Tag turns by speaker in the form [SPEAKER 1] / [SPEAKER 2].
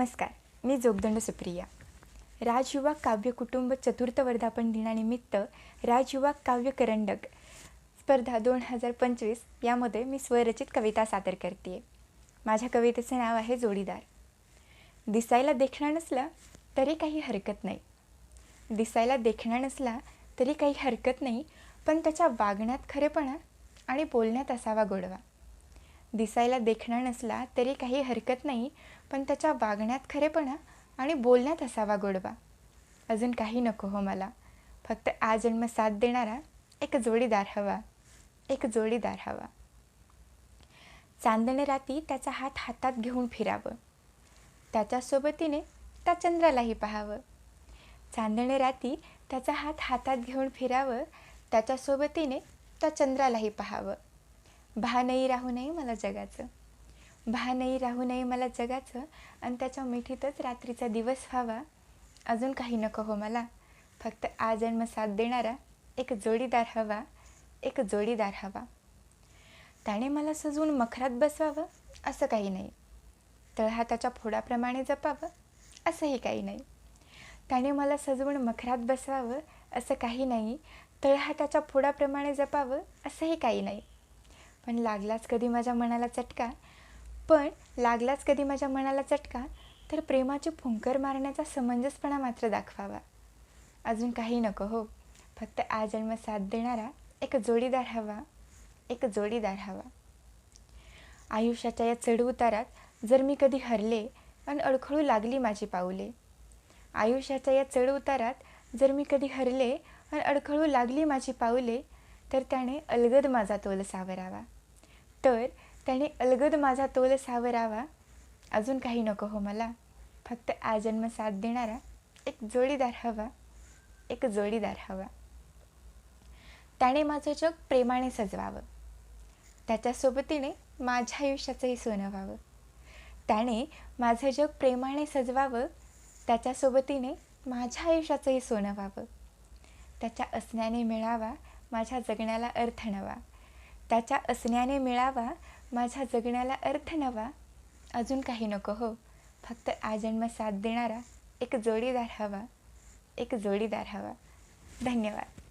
[SPEAKER 1] नमस्कार मी जोगदंड सुप्रिया. राजयुवा काव्य कुटुंब चतुर्थ वर्धापन दिनानिमित्त राजयुवा काव्य करंडक स्पर्धा दोन हजार पंचवीस यामध्ये मी स्वरचित कविता सादर करते माझ्या कवितेचे नाव आहे जोडीदार. दिसायला देखणा नसला तरी काही हरकत नाही. दिसायला देखणा नसला तरी काही हरकत नाही पण त्याच्या वागण्यात खरेपणा आणि बोलण्यात असावा गोडवा. दिसायला देखणा नसला तरी काही हरकत नाही पण त्याच्या वागण्यात खरेपणा आणि बोलण्यात असावा गोडवा. अजून काही नको हो मला. फक्त आजन्म साथ देणारा एक जोडीदार हवा. एक जोडीदार हवा. चांदणे राती त्याचा हात हातात घेऊन फिरावं. त्याच्या सोबतीने त्या चंद्रालाही पाहावं. चांदणे राती त्याचा हात हातात घेऊन फिरावं त्याच्या सोबतीने त्या चंद्रालाही पाहावं. भानही राहू नये मला जगाचं. भानही राहू नये मला जगाचं आणि त्याच्या मिठीतच रात्रीचा दिवस व्हावा. अजून काही नको हो मला. फक्त आजन्म साथ देणारा एक जोडीदार हवा एक जोडीदार हवा. त्याने मला सजवून मखरात बसवावं असं काही नाही. तळहाताच्या फोडाप्रमाणे जपावं असंही काही नाही. त्याने मला सजवून मखरात बसवावं असं काही नाही. तळहाताच्या फोडाप्रमाणे जपावं असंही काही नाही. पण लागलाच कधी माझ्या मनाला चटका? पण लागलाच कधी माझ्या मनाला चटका? तर प्रेमाची फुंकर मारण्याचा समंजसपणा मात्र दाखवावा. अजून काही नको हो. फक्त आजन्म साथ देणारा एक जोडीदार हवा. एक जोडीदार हवा. आयुष्याच्या या चढउतारात जर मी कधी हरले आणि अडखळू लागली माझी पाऊले. आयुष्याच्या या चढउतारात जर मी कधी हरले आणि अडखळू लागली माझी पाऊले तर त्याने अलगद माझा तोल सावरावा. तर त्याने अलगद माझा तोल सावरावा. अजून काही नको हो मला. फक्त आजन्म साथ देणारा एक जोडीदार हवा. एक जोडीदार हवा. त्याने माझं जग प्रेमाने सजवावं. त्याच्या सोबतीने माझ्या आयुष्याचंही सोनं व्हावं त्याने माझं जग प्रेमाने सजवावं. त्याच्या सोबतीने माझ्या आयुष्याचंही सोनं व्हावं त्याच्या असण्याने मिळावा माझ्या जगण्याला अर्थ नवा. त्याच्या असण्याने मिळावा माझ्या जगण्याला अर्थ नवा. अजून काही नको हो. फक्त आजन्म साथ देणारा एक जोडीदार हवा. एक जोडीदार हवा. धन्यवाद.